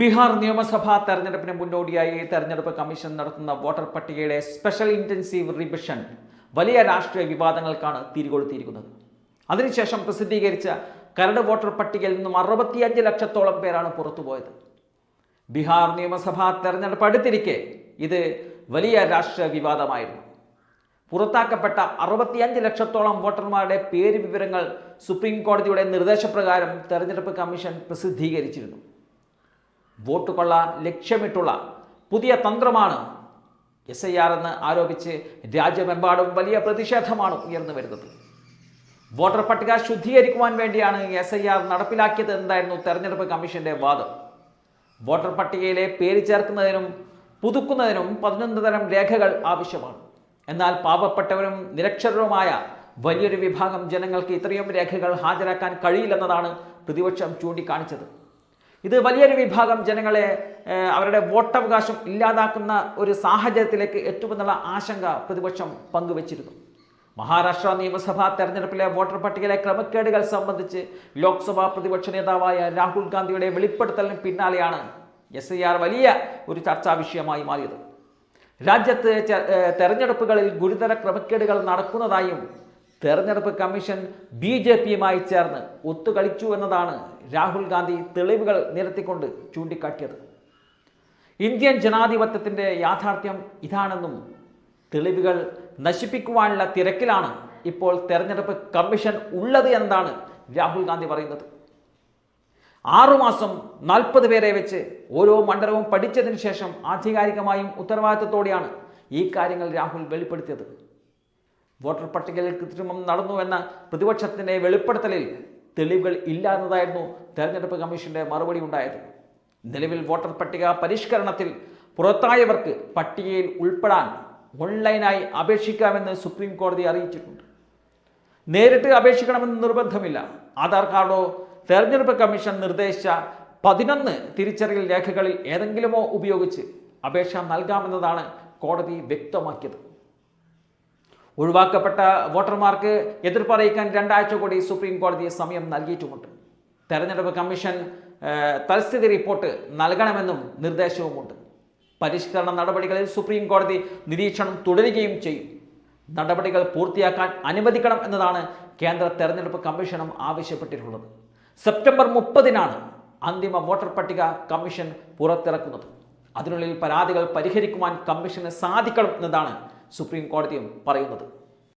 ബീഹാർ നിയമസഭാ തെരഞ്ഞെടുപ്പിന് മുന്നോടിയായി തെരഞ്ഞെടുപ്പ് കമ്മീഷൻ നടത്തുന്ന വോട്ടർ പട്ടികയുടെ സ്പെഷ്യൽ ഇന്റൻസീവ് റിവിഷൻ. വലിയ രാഷ്ട്രീയ വിവാദങ്ങൾക്കാണ് തിരികൊളുത്തിയിരിക്കുന്നത്. അതിനുശേഷം പ്രസിദ്ധീകരിച്ച കരട് വോട്ടർ പട്ടികയിൽ നിന്നും അറുപത്തിയഞ്ച് ലക്ഷത്തോളം പേരാണ് പുറത്തുപോയത്. ബീഹാർ നിയമസഭാ തെരഞ്ഞെടുപ്പ് അടുത്തിരിക്കെ ഇത് വലിയ രാഷ്ട്രീയ വിവാദമായിരുന്നു. പുറത്താക്കപ്പെട്ട അറുപത്തിയഞ്ച് ലക്ഷത്തോളം വോട്ടർമാരുടെ പേര് വിവരങ്ങൾ സുപ്രീം കോടതിയുടെ നിർദ്ദേശപ്രകാരം തെരഞ്ഞെടുപ്പ് കമ്മീഷൻ പ്രസിദ്ധീകരിച്ചിരുന്നു. വോട്ട് കൊള്ള ലക്ഷ്യമിട്ടുള്ള പുതിയ തന്ത്രമാണ് എസ് ഐ ആർ എന്ന് ആരോപിച്ച് രാജ്യമെമ്പാടും വലിയ പ്രതിഷേധമാണ് ഉയർന്നു വരുന്നത്. വോട്ടർ പട്ടിക ശുദ്ധീകരിക്കുവാൻ വേണ്ടിയാണ് എസ് ഐ ആർ നടപ്പിലാക്കിയത് എന്നായിരുന്നു തെരഞ്ഞെടുപ്പ് കമ്മീഷന്റെ വാദം. വോട്ടർ പട്ടികയിലെ പേര് ചേർക്കുന്നതിനും പുതുക്കുന്നതിനും പതിനൊന്ന് തരം രേഖകൾ ആവശ്യമാണ്. എന്നാൽ പാവപ്പെട്ടവരും നിരക്ഷരരുമായ വലിയൊരു വിഭാഗം ജനങ്ങൾക്ക് ഇത്രയും രേഖകൾ ഹാജരാക്കാൻ കഴിയില്ലെന്നതാണ് പ്രതിപക്ഷം ചൂണ്ടിക്കാണിച്ചത്. ഇത് വലിയൊരു വിഭാഗം ജനങ്ങളെ അവരുടെ വോട്ടവകാശം ഇല്ലാതാക്കുന്ന ഒരു സാഹചര്യത്തിലേക്ക് എത്തുമെന്നുള്ള ആശങ്ക പ്രതിപക്ഷം പങ്കുവച്ചിരുന്നു. മഹാരാഷ്ട്ര നിയമസഭാ തെരഞ്ഞെടുപ്പിലെ വോട്ടർ പട്ടികയിലെ ക്രമക്കേടുകൾ സംബന്ധിച്ച് ലോക്സഭാ പ്രതിപക്ഷ നേതാവായ രാഹുൽ ഗാന്ധിയുടെ വെളിപ്പെടുത്തലിന് പിന്നാലെയാണ് എസ് വലിയ ഒരു ചർച്ചാ വിഷയമായി മാറിയത്. രാജ്യത്ത് തെരഞ്ഞെടുപ്പുകളിൽ ഗുരുതര ക്രമക്കേടുകൾ നടക്കുന്നതായും തെരഞ്ഞെടുപ്പ് കമ്മീഷൻ ബി ജെ പിയുമായി ചേർന്ന് ഒത്തുകളിച്ചു എന്നതാണ് രാഹുൽ ഗാന്ധി തെളിവുകൾ നിരത്തിക്കൊണ്ട് ചൂണ്ടിക്കാട്ടിയത്. ഇന്ത്യൻ ജനാധിപത്യത്തിന്റെ യാഥാർത്ഥ്യം ഇതാണെന്നും തെളിവുകൾ നശിപ്പിക്കുവാനുള്ള തിരക്കിലാണ് ഇപ്പോൾ തെരഞ്ഞെടുപ്പ് കമ്മീഷൻ ഉള്ളത് എന്നതാണ് രാഹുൽ ഗാന്ധി പറയുന്നത്. ആറുമാസം നാൽപ്പത് പേരെ വെച്ച് ഓരോ മണ്ഡലവും പഠിച്ചതിന് ശേഷം ആധികാരികമായും ഉത്തരവാദിത്തത്തോടെയാണ് ഈ കാര്യങ്ങൾ രാഹുൽ വെളിപ്പെടുത്തിയത്. വോട്ടർ പട്ടികയിൽ കൃത്രിമം നടന്നുവെന്ന പ്രതിപക്ഷത്തിന്റെ വെളിപ്പെടുത്തലിൽ തെളിവുകൾ ഇല്ല എന്നതായിരുന്നു തെരഞ്ഞെടുപ്പ് കമ്മീഷന്റെ മറുപടി ഉണ്ടായത്. നിലവിൽ വോട്ടർ പട്ടിക പരിഷ്കരണത്തിൽ പുറത്തായവർക്ക് പട്ടികയിൽ ഉൾപ്പെടാൻ ഓൺലൈനായി അപേക്ഷിക്കാമെന്ന് സുപ്രീം കോടതി അറിയിച്ചിട്ടുണ്ട്. നേരിട്ട് അപേക്ഷിക്കണമെന്ന് നിർബന്ധമില്ല. ആധാർ കാർഡോ തെരഞ്ഞെടുപ്പ് കമ്മീഷൻ നിർദ്ദേശിച്ച പതിനൊന്ന് തിരിച്ചറിയൽ രേഖകളിൽ ഏതെങ്കിലുമോ ഉപയോഗിച്ച് അപേക്ഷ നൽകാമെന്നതാണ് കോടതി വ്യക്തമാക്കിയത്. ഒഴിവാക്കപ്പെട്ട വോട്ടർമാർക്ക് എതിർപ്പറിയിക്കാൻ രണ്ടാഴ്ച കൂടി സുപ്രീം കോടതി സമയം നൽകിയിട്ടുമുണ്ട്. തെരഞ്ഞെടുപ്പ് കമ്മീഷൻ തൽസ്ഥിതി റിപ്പോർട്ട് നൽകണമെന്നും നിർദ്ദേശവുമുണ്ട്. പരിഷ്കരണ നടപടികളിൽ സുപ്രീം കോടതി നിരീക്ഷണം തുടരുകയും ചെയ്യും. നടപടികൾ പൂർത്തിയാക്കാൻ അനുവദിക്കണം എന്നതാണ് കേന്ദ്ര തെരഞ്ഞെടുപ്പ് കമ്മീഷനും ആവശ്യപ്പെട്ടിട്ടുള്ളത്. സെപ്റ്റംബർ മുപ്പതിനാണ് അന്തിമ വോട്ടർ പട്ടിക കമ്മീഷൻ പുറത്തിറക്കുന്നത്. അതിനുള്ളിൽ പരാതികൾ പരിഹരിക്കുവാൻ കമ്മീഷന് സാധിക്കണം എന്നതാണ് സുപ്രീം കോടതിയും പറയുന്നത്.